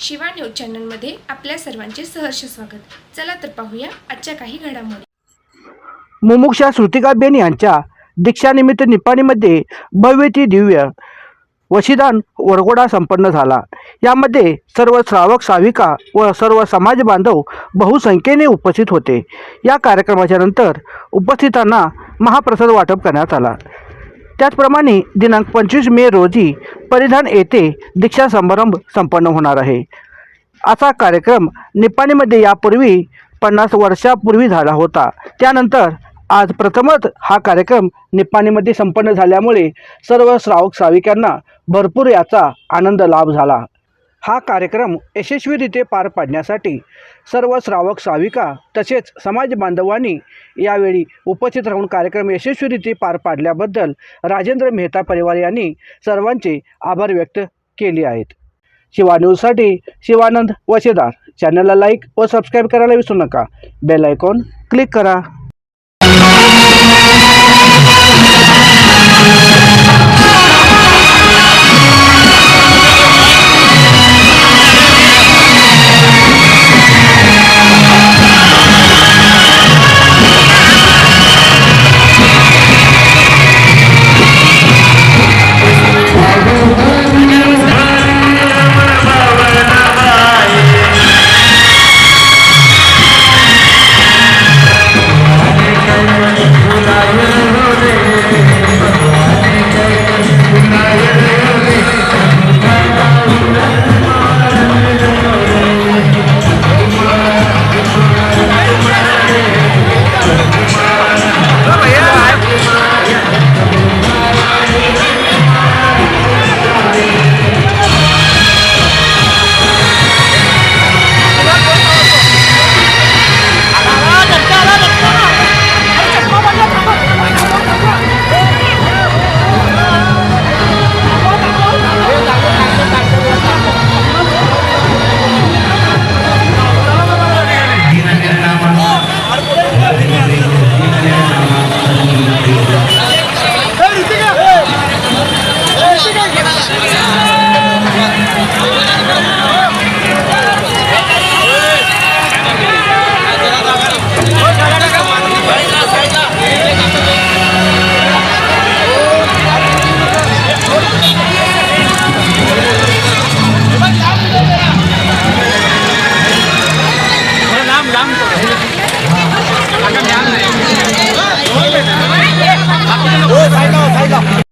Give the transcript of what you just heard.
Shiva news चॅनलमध्ये आपल्या सर्वांचे सहर्ष स्वागत. चला तर पाहूया आजच्या काही घडामोडी. मुमुक्षा श्रुतिकाबेन यांच्या दीक्षानिमित्त निपाणीमध्ये भव्य ती दिव्य वशिदान वरगोडा संपन्न झाला. यामध्ये सर्व श्रावक साविका व सर्व समाज बांधव बहुसंख्येने उपस्थित होते. या कार्यक्रमाच्या नंतर उपस्थितांना महाप्रसाद वाटप करण्यात आला. त्याचप्रमाणे दिनांक पंचवीस मे रोजी परिधान येथे दीक्षा समारंभ संपन्न होणार आहे. असा कार्यक्रम निपाणीमध्ये यापूर्वी पन्नास वर्षापूर्वी झाला होता. त्यानंतर आज प्रथमच हा कार्यक्रम निपाणीमध्ये संपन्न झाल्यामुळे सर्व श्रावक श्राविकांना भरपूर याचा आनंद लाभ झाला. हा कार्यक्रम यशस्वीरित्या पार पाडण्यासाठी सर्व श्रावक श्राविका तसेच समाज बांधवांनी यावेळी उपस्थित राहून कार्यक्रम यशस्वीरित्या पार पाडल्याबद्दल राजेंद्र मेहता परिवार यांनी सर्वांचे आभार व्यक्त केले आहेत. शिवा न्यूजसाठी शिवानंद वशेदार. चॅनलला लाईक व सबस्क्राईब करायला विसरू नका. बेल आयकॉन क्लिक करा. Yeah.